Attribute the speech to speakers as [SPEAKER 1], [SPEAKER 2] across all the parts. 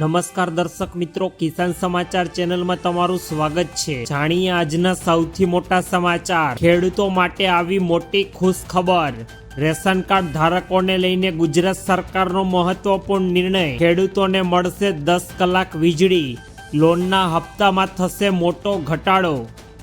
[SPEAKER 1] નમસ્કાર દર્શક મિત્રો, કિસાન સમાચાર ચેનલમાં તમારું સ્વાગત છે. જાણીએ આજના સૌથી મોટા સમાચાર. ખેડૂતો માટે આવી મોટી ખુશ ખબર રેશન કાર્ડ ધારકોને લઈને ગુજરાત સરકારનો મહત્વપૂર્ણ નિર્ણય. ખેડૂતોને મળશે દસ કલાક વીજળી. લોનના હપ્તામાં થશે મોટો ઘટાડો.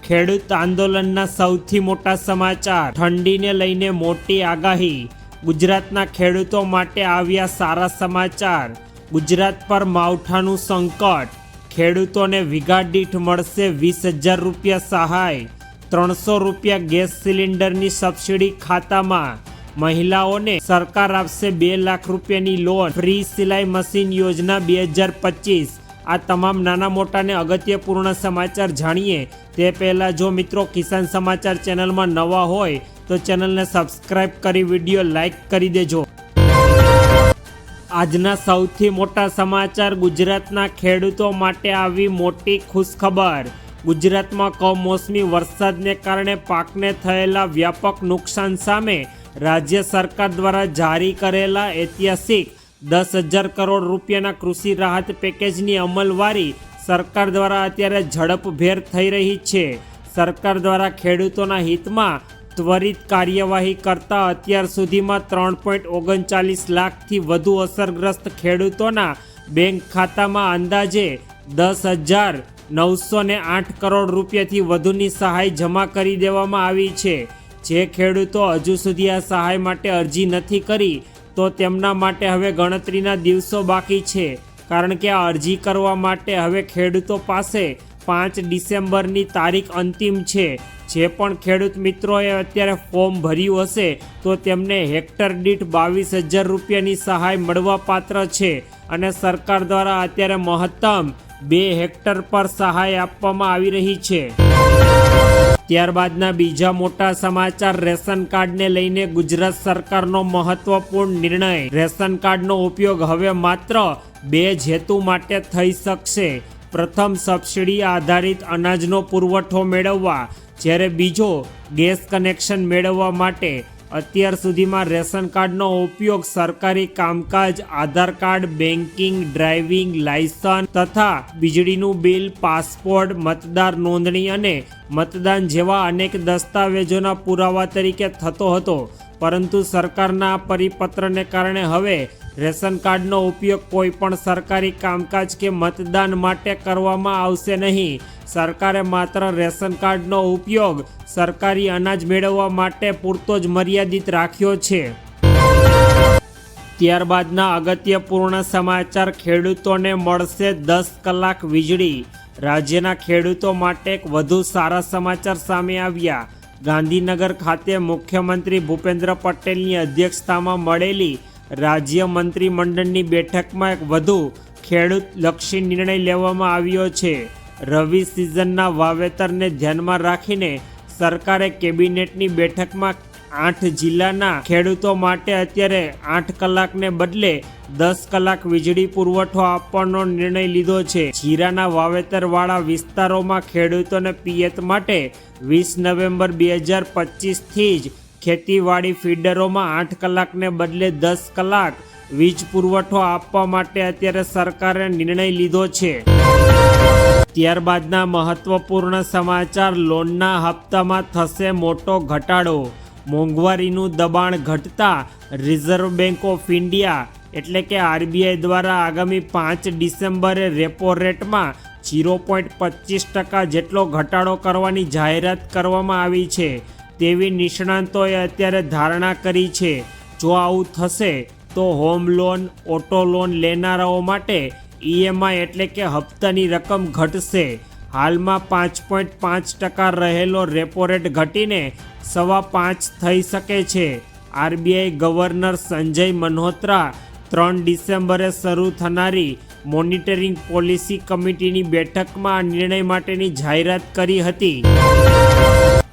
[SPEAKER 1] ખેડૂત આંદોલનના સૌથી મોટા સમાચાર. ઠંડીને લઈને મોટી આગાહી. ગુજરાતના ખેડૂતો માટે આવ્યા સારા સમાચાર. ગુજરાત પર માવઠાનું સંકટ. ખેડૂતોને વીઘા મળશે વીસ હજાર રૂપિયા સહાય. ત્રણસો રૂપિયા ગેસ સિલિન્ડરની સબસિડી ખાતામાં. મહિલાઓને સરકાર આપશે બે લાખ રૂપિયાની લોન. ફ્રી સિલાઈ મશીન યોજના બે હજાર પચીસ. આ તમામ નાના મોટાને અગત્યપૂર્ણ સમાચાર જાણીએ. તે પહેલાં જો મિત્રો કિસાન સમાચાર ચેનલમાં નવા હોય, તો ચેનલને સબસ્ક્રાઇબ કરી વીડિયો લાઈક કરી દેજો. આજના સૌથી મોટા સમાચાર ગુજરાતના ખેડૂતો માટે આવી મોટી ખુશખબર. ગુજરાતમાં કમોસમી વરસાદને કારણે પાકને થયેલા વ્યાપક નુકસાન સામે રાજ્ય સરકાર દ્વારા જારી કરેલા ઐતિહાસિક દસ હજાર કરોડ રૂપિયાના કૃષિ રાહત પેકેજની અમલવારી સરકાર દ્વારા અત્યારે ઝડપભેર થઈ રહી છે. સરકાર દ્વારા ખેડૂતોના હિતમાં ત્વરિત કાર્યવાહી કરતા અત્યાર સુધીમાં ત્રણ પોઈન્ટ ઓગણચાલીસ લાખથી વધુ અસરગ્રસ્ત ખેડૂતોના બેંક ખાતામાં અંદાજે દસ હજાર નવસો ને આઠ કરોડ રૂપિયાથી વધુની સહાય જમા કરી દેવામાં આવી છે. જે ખેડૂતો હજુ સુધી આ સહાય માટે અરજી નથી કરી, તો તેમના માટે હવે ગણતરીના દિવસો બાકી છે. કારણ કે આ અરજી કરવા માટે હવે ખેડૂતો પાસે પાંચ ડિસેમ્બરની તારીખ અંતિમ છે. જે પણ ખેડૂત મિત્રોએ અત્યારે ફોર્મ ભર્યું હશે, તો તેમને હેક્ટર દીઠ બાવીસ હજાર રૂપિયાની સહાય મળવાપાત્ર છે અને સરકાર દ્વારા અત્યારે મહત્તમ બે હેક્ટર પર સહાય આપવામાં આવી રહી છે. ત્યારબાદના બીજા મોટા સમાચાર, રેશન કાર્ડને લઈને ગુજરાત સરકારનો મહત્વપૂર્ણ નિર્ણય. રેશન કાર્ડનો ઉપયોગ હવે માત્ર બે જ હેતુ માટે થઈ શકશે. પ્રથમ સબસિડી આધારિત અનાજનો પુરવઠો મેળવવા, જ્યારે બીજો ગેસ કનેક્શન મેળવવા માટે અત્યાર સુધીમાં રેશન કાર્ડનો ઉપયોગ સરકારી કામકાજ, Aadhaar card banking driving, licence તથા વીજળીનું બિલ, પાસપોર્ટ, મતદાર નોંધણી અને મતદાન જેવા અનેક દસ્તાવેજોના પુરાવા તરીકે થતો હતો. પરંતુ સરકારના પરિપત્રને કારણે હવે રેશન કાર્ડનો ઉપયોગ કોઈ પણ સરકારી કામકાજ કે મતદાન માટે કરવામાં આવશે નહીં. સરકારે માત્ર રેશન કાર્ડનો ઉપયોગ સરકારી અનાજ મેળવવા માટે પૂરતો જ મર્યાદિત રાખ્યો છે. ત્યારબાદના અગત્યપૂર્ણ સમાચાર ખેડૂતોને મળશે દસ કલાક વીજળી. રાજ્યના ખેડૂતો માટે એક વધુ સારા સમાચાર સામે આવ્યા. ગાંધીનગર ખાતે મુખ્યમંત્રી ભૂપેન્દ્ર પટેલની અધ્યક્ષતામાં મળેલી રાજ્ય મંત્રીમંડળની બેઠકમાં એક વધુ ખેડૂત લક્ષી નિર્ણય લેવામાં આવ્યો છે. રવિ સિઝનના વાવેતરને ધ્યાનમાં રાખીને સરકારે કેબિનેટની બેઠકમાં આઠ જિલ્લાના ખેડૂતો માટે અત્યારે આઠ કલાકને બદલે દસ કલાક વીજળી પુરવઠો આપવાનો નિર્ણય લીધો છે. જીરાના વાવેતરવાળા વિસ્તારોમાં ખેડૂતોને પિયત માટે વીસ નવેમ્બર બે હજાર પચીસથી જ ખેતીવાડી ફીડરોમાં આઠ કલાકને બદલે દસ કલાક વીજ પુરવઠો આપવા માટે અત્યારે સરકારે નિર્ણય લીધો છે. ત્યારબાદના મહત્વપૂર્ણ સમાચાર, લોનના હપ્તામાં થશે મોટો ઘટાડો. મોંઘવારીનું દબાણ ઘટતા રિઝર્વ બેંક ઓફ ઇન્ડિયા એટલે કે આરબીઆઈ દ્વારા આગામી પાંચ ડિસેમ્બરે રેપો રેટમાં જીરો પોઈન્ટ પચીસ ટકા જેટલો ઘટાડો કરવાની જાહેરાત કરવામાં આવી છે. તેવી નિષ્ણાંતોએ અત્યારે ધારણા કરી છે. જો આવું થશે, તો હોમ લોન, ઓટો લોન લેનારાઓ માટે ઈએમઆઈ એટલે કે હપ્તાની રકમ ઘટશે. હાલમાં પાંચ પોઈન્ટ પાંચ ટકા રહેલો રેપો રેટ ઘટીને સવા પાંચ થઈ શકે છે. આરબીઆઈ ગવર્નર સંજય મનહોત્રા ત્રણ ડિસેમ્બરે શરૂ થનારી મોનિટરિંગ પોલિસી કમિટીની બેઠકમાં આ નિર્ણય માટેની જાહેરાત કરી હતી.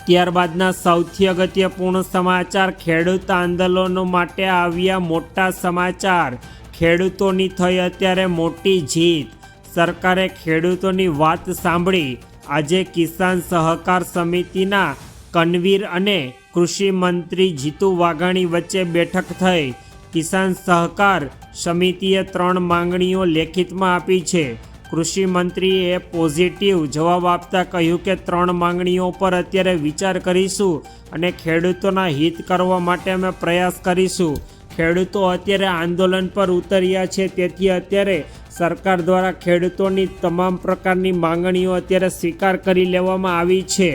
[SPEAKER 1] ત્યારબાદના સૌથી અગત્યપૂર્ણ સમાચાર, ખેડૂત આંદોલનો માટે આવ્યા મોટા સમાચાર. ખેડૂતોની થઈ અત્યારે મોટી જીત. સરકારે ખેડૂતોની વાત સાંભળી. આજે કિસાન સહકાર સમિતિના કનવીર અને કૃષિ મંત્રી જીતુ વાઘાણી વચ્ચે બેઠક થઈ. કિસાન સહકાર સમિતિએ ત્રણ માંગણીઓ લેખિતમાં આપી છે. કૃષિ મંત્રીએ પોઝિટિવ જવાબ આપતા કહ્યું કે ત્રણ માંગણીઓ પર અત્યારે વિચાર કરીશું અને ખેડૂતોના હિત કરવા માટે અમે પ્રયાસ કરીશું. ખેડૂતો અત્યારે આંદોલન પર ઉતર્યા છે. તેથી અત્યારે સરકાર દ્વારા ખેડૂતોની તમામ પ્રકારની માંગણીઓ અત્યારે સ્વીકાર કરી લેવામાં આવી છે.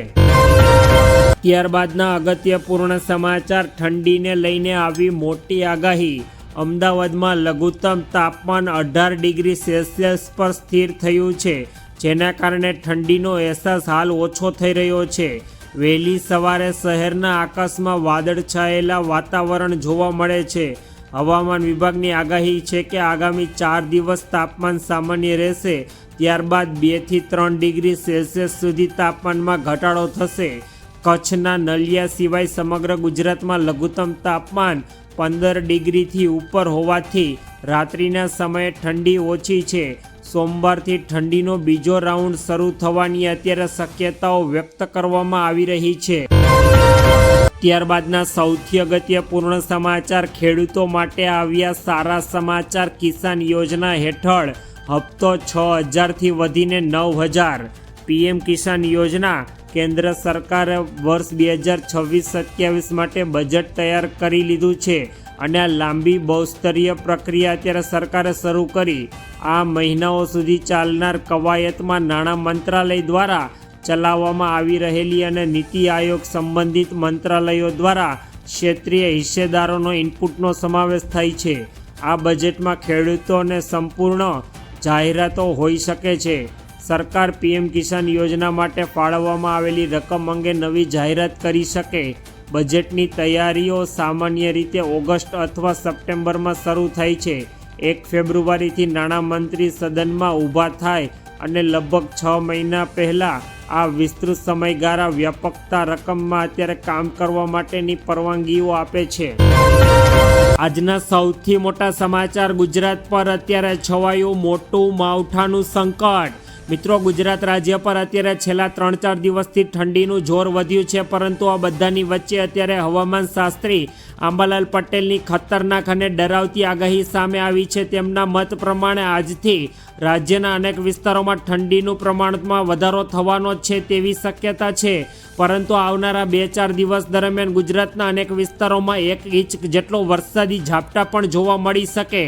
[SPEAKER 1] ત્યારબાદના અગત્યપૂર્ણ સમાચાર, ઠંડીને લઈને આવી મોટી આગાહી. અમદાવાદમાં લઘુત્તમ તાપમાન અઢાર ડિગ્રી સેલ્સિયસ પર સ્થિર થયું છે, જેના કારણે ઠંડીનો અહેસાસ હાલ ઓછો થઈ રહ્યો છે. વહેલી સવારે શહેરના આકાશમાં વાદળ છાયેલા વાતાવરણ જોવા મળે છે. હવામાન વિભાગની આગાહી છે કે આગામી ચાર દિવસ તાપમાન સામાન્ય રહેશે. ત્યારબાદ બેથી ત્રણ ડિગ્રી સેલ્સિયસ સુધી તાપમાનમાં ઘટાડો થશે. કચ્છના નલિયા સિવાય સમગ્ર ગુજરાતમાં લઘુત્તમ તાપમાન પંદર ડિગ્રીથી ઉપર હોવાથી રાત્રિના સમયે ઠંડી ઓછી છે. સોમવારથી ઠંડીનો બીજો રાઉન્ડ શરૂ થવાની અત્યારે શક્યતાઓ વ્યક્ત કરવામાં આવી રહી છે. ત્યારબાદના સૌથી અગત્યપૂર્ણ સમાચાર ખેડૂતો માટે આવ્યા સારા સમાચાર કિસાન યોજના હેઠળ હપ્તો છ હજારથી વધીને નવ હજાર. પીએમ કિસાન યોજના કેન્દ્ર સરકારે વર્ષ બે હજાર છવ્વીસ સત્યાવીસ માટે બજેટ તૈયાર કરી લીધું છે. અને આ લાંબી બહુસ્તરીય પ્રક્રિયા અત્યારે સરકારે શરૂ કરી. આ મહિનાઓ સુધી ચાલનાર કવાયતમાં નાણાં મંત્રાલય દ્વારા ચલાવવામાં આવી રહેલી અને નીતિ આયોગ સંબંધિત મંત્રાલયો દ્વારા ક્ષેત્રીય હિસ્સેદારોનો ઇનપુટનો સમાવેશ થાય છે. આ બજેટમાં ખેડૂતોને સંપૂર્ણ જાહેરાતો હોઈ શકે છે. સરકાર પીએમ કિસાન યોજના માટે ફાળવવામાં આવેલી રકમ અંગે નવી જાહેરાત કરી શકે. બજેટની તૈયારીઓ સામાન્ય રીતે ઓગસ્ટ અથવા સપ્ટેમ્બરમાં શરૂ થાય છે. એક ફેબ્રુઆરીથી નાણામંત્રી સદનમાં ઊભા થાય અને લગભગ છ મહિના પહેલાં આ વિસ્તૃત સમયગાળા વ્યાપકતા રકમમાં અત્યારે કામ કરવા માટેની પરવાનગીઓ આપે છે. આજના સૌથી મોટા સમાચાર ગુજરાત પર. અત્યારે છવાયું મોટું માવઠાનું સંકટ. મિત્રો, ગુજરાત રાજ્ય પર અત્યારે છેલ્લા ત્રણ ચાર દિવસથી ઠંડીનું જોર વધ્યું છે, પરંતુ આ બધાની વચ્ચે અત્યારે હવામાન શાસ્ત્રી આંબાલાલ પટેલની ખતરનાક અને ડરાવતી આગાહી સામે આવી છે. તેમના મત પ્રમાણે આજથી રાજ્યના અનેક વિસ્તારોમાં ઠંડીનું પ્રમાણમાં વધારો થવાનો છે તેવી શક્યતા છે. પરંતુ આવનારા બે ચાર દિવસ દરમિયાન ગુજરાતના અનેક વિસ્તારોમાં એક ઇંચ જેટલો વરસાદી ઝાપટા પણ જોવા મળી શકે.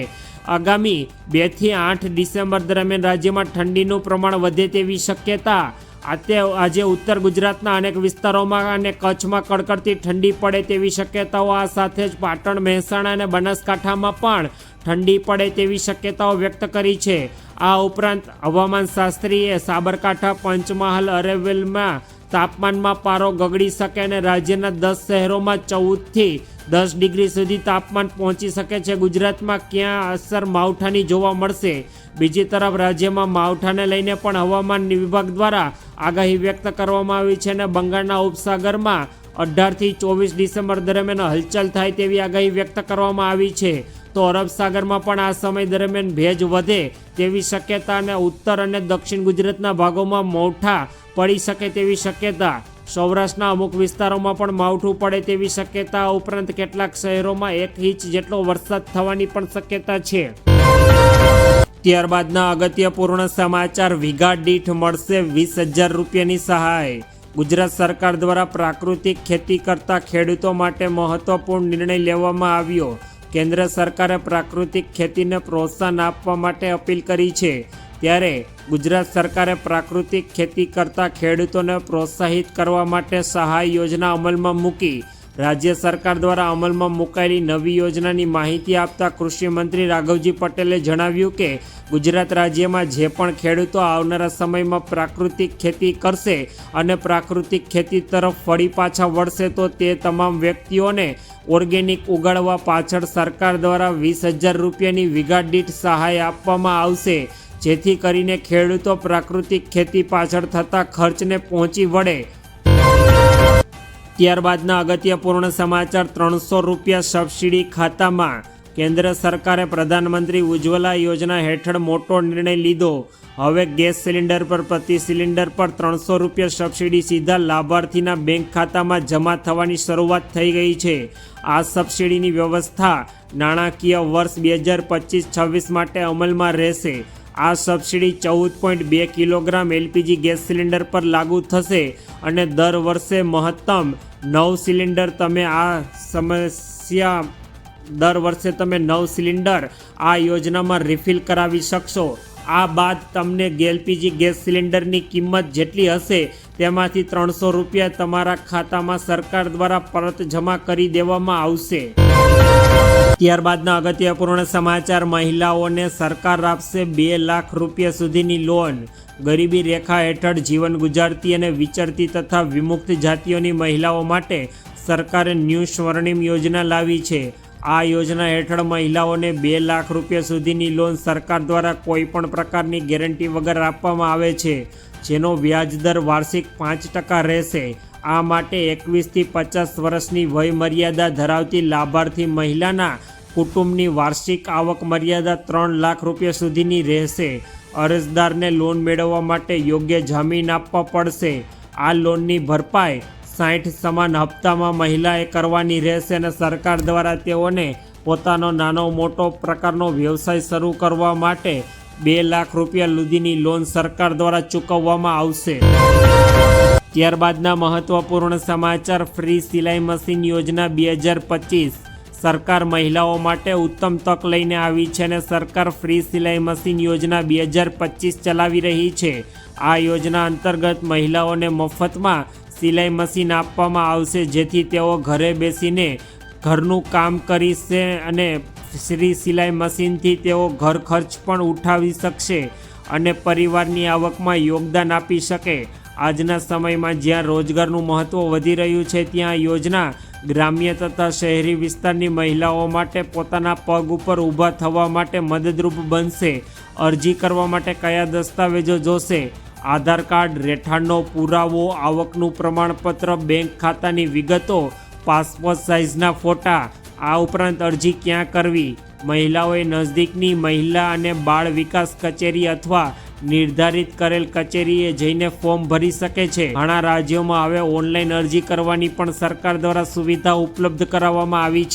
[SPEAKER 1] આગામી બેથી આઠ ડિસેમ્બર દરમિયાન રાજ્યમાં ઠંડીનું પ્રમાણ વધે તેવી શક્યતા. આતે આજે ઉત્તર ગુજરાતના અનેક વિસ્તારોમાં અને કચ્છમાં કડકડતી ઠંડી પડે તેવી શક્યતાઓ, આ સાથે જ પાટણ, મહેસાણા અને બનાસકાંઠામાં પણ ઠંડી પડે તેવી શક્યતાઓ વ્યક્ત કરી છે. આ ઉપરાંત હવામાન શાસ્ત્રીએ સાબરકાંઠા, પંચમહાલ અરેવેલમાં તાપમાનમાં પારો ગગડી શકે અને રાજ્યના દસ શહેરોમાં ચૌદથી દસ ડિગ્રી સુધી તાપમાન પહોંચી શકે છે. ગુજરાતમાં ક્યાં અસર માવઠાની જોવા મળશે? બીજી તરફ રાજ્યમાં માવઠાને લઈને પણ હવામાન વિભાગ દ્વારા આગાહી વ્યક્ત કરવામાં આવી છે અને બંગાળના ઉપસાગરમાં અઢારથી ચોવીસ ડિસેમ્બર દરમિયાન હલચલ થાય તેવી આગાહી વ્યક્ત કરવામાં આવી છે. તો અરબ સાગરમાં પણ આ સમય દરમિયાન ભેજ વધે તેવી શક્યતા અને ઉત્તર અને દક્ષિણ ગુજરાતના ભાગોમાં મોઠા પડી શકે તેવી શક્યતા. સૌરાષ્ટ્રના અમુક વિસ્તારોમાં પણ માવઠું પડે તેવી શક્યતા ઉપરાંત કેટલાક શહેરોમાં એક ઇંચ જેટલો વરસાદ થવાની પણ શક્યતા છે. ત્યારબાદના અગત્યપૂર્ણ સમાચાર, વીઘા દીઠ મળશે વીસ હજાર રૂપિયાની સહાય. ગુજરાત સરકાર દ્વારા પ્રાકૃતિક ખેતી કરતા ખેડૂતો માટે મહત્વપૂર્ણ નિર્ણય લેવામાં આવ્યો. કેન્દ્ર સરકારે પ્રાકૃતિક ખેતીને પ્રોત્સાહન આપવા માટે અપીલ કરી છે. ત્યારે ગુજરાત સરકારે પ્રાકૃતિક ખેતી કરતા ખેડૂતોને પ્રોત્સાહિત કરવા માટે સહાય યોજના અમલમાં મૂકી રાજ્ય સરકાર દ્વારા અમલમાં મુકાયેલી નવી યોજનાની માહિતી આપતા કૃષિમંત્રી રાઘવજી પટેલે જણાવ્યું કે ગુજરાત રાજ્યમાં જે પણ ખેડૂતો આવનારા સમયમાં પ્રાકૃતિક ખેતી કરશે અને પ્રાકૃતિક ખેતી તરફ ફરી પાછા વળશે, તો તે તમામ વ્યક્તિઓને ઓર્ગેનિક ઉગાડવા પાછળ સરકાર દ્વારા વીસ હજાર રૂપિયાની વીઘા સહાય આપવામાં આવશે, જેથી કરીને ખેડૂતો પ્રાકૃતિક ખેતી પાછળ થતા ખર્ચને પહોંચી વળે. ત્યારબાદના અગત્યપૂર્ણ સમાચાર ત્રણસો રૂપિયા સબસિડી ખાતામાં કેન્દ્ર સરકારે પ્રધાનમંત્રી ઉજ્જવલા યોજના હેઠળ મોટો નિર્ણય લીધો. હવે ગેસ સિલિન્ડર પર પ્રતિ સિલિન્ડર પર ત્રણસો રૂપિયા સબસિડી સીધા લાભાર્થીના બેંક ખાતામાં જમા થવાની શરૂઆત થઈ ગઈ છે. આ સબસિડીની વ્યવસ્થા નાણાકીય વર્ષ બે હજાર પચીસ છવ્વીસ માટે અમલમાં રહેશે. આ સબસિડી ચૌદ પોઈન્ટ બે કિલોગ્રામ એલપીજી ગેસ સિલિન્ડર પર લાગુ થશે અને દર વર્ષે મહત્તમ નવ સિલિન્ડર તમે આ સમસ્યા દર વર્ષે તમે નવ સિલિન્ડર આ યોજનામાં રિફિલ કરાવી શકશો. આ બાદ તમને એલપીજી ગેસ સિલિન્ડરની કિંમત જેટલી હશે તેમાંથી ત્રણસો રૂપિયા તમારા ખાતામાં સરકાર દ્વારા પરત જમા કરી દેવામાં આવશે. ત્યારબાદના અગત્યપૂર્ણ સમાચાર, મહિલાઓને સરકાર આપશે બે લાખ રૂપિયા સુધીની લોન. ગરીબી રેખા હેઠળ જીવન ગુજારતી અને વિચરતી તથા વિમુક્ત જાતિઓની મહિલાઓ માટે સરકારે ન્યૂ સ્વર્ણિમ યોજના લાવી છે. આ યોજના હેઠળ મહિલાઓને બે લાખ રૂપિયા સુધીની લોન સરકાર દ્વારા કોઈપણ પ્રકારની ગેરંટી વગર આપવામાં આવે છે. જેનો વ્યાજદર વાર્ષિક પાંચ ટકા રહેશે. આ માટે એકવીસથી પચાસ વર્ષની વય મર્યાદા ધરાવતી લાભાર્થી મહિલાના કુટુંબની વાર્ષિક આવક મર્યાદા ત્રણ લાખ રૂપિયા સુધીની રહેશે. અરજદારને લોન મેળવવા માટે યોગ્ય જામીન આપવા પડશે. આ લોનની ભરપાઈ સાઠ સમાન હપ્તામાં મહિલાએ કરવાની રહેશે અને સરકાર દ્વારા તેઓને પોતાનો નાનો મોટો પ્રકારનો વ્યવસાય શરૂ કરવા માટે બે લાખ રૂપિયા સુધીની લોન સરકાર દ્વારા ચૂકવવામાં આવશે. ત્યારબાદના મહત્વપૂર્ણ સમાચાર, ફ્રી સિલાઈ મશીન યોજના બે હજાર પચીસ. સરકાર મહિલાઓ માટે ઉત્તમ તક લઈને આવી છે અને સરકાર ફ્રી સિલાઈ મશીન યોજના બે હજાર પચીસ ચલાવી રહી છે. આ યોજના અંતર્ગત મહિલાઓને મફતમાં સિલાઈ મશીન આપવામાં આવશે, જેથી તેઓ ઘરે બેસીને ઘરનું કામ કરી છે અને ફ્રી સિલાઈ મશીનથી તેઓ ઘર ખર્ચ પણ ઉઠાવી શકશે અને પરિવારની આવકમાં યોગદાન આપી શકે. આજના સમયમાં જ્યાં રોજગારનું મહત્ત્વ વધી રહ્યું છે, ત્યાં યોજના ગ્રામ્ય તથા શહેરી વિસ્તારની મહિલાઓ માટે પોતાના પગ ઉપર ઊભા થવા માટે મદદરૂપ બનશે. અરજી કરવા માટે કયા દસ્તાવેજો જોશે? આધાર કાર્ડ, રહેઠાણનો પુરાવો, આવકનું પ્રમાણપત્ર, બેંક ખાતાની વિગતો, પાસપોર્ટ સાઇઝના ફોટા આ ઉપરાંત અરજી ક્યાં કરવી? મહિલાઓએ નજદીકની મહિલા અને બાળ વિકાસ કચેરી અથવા નિર્ધારિત કરેલ કચેરીએ જઈને ફોર્મ ભરી શકે છે. ઘણા રાજ્યોમાં હવે ઓનલાઈન અરજી કરવાની પણ સરકાર દ્વારા સુવિધા ઉપલબ્ધ કરાવવામાં આવી છે.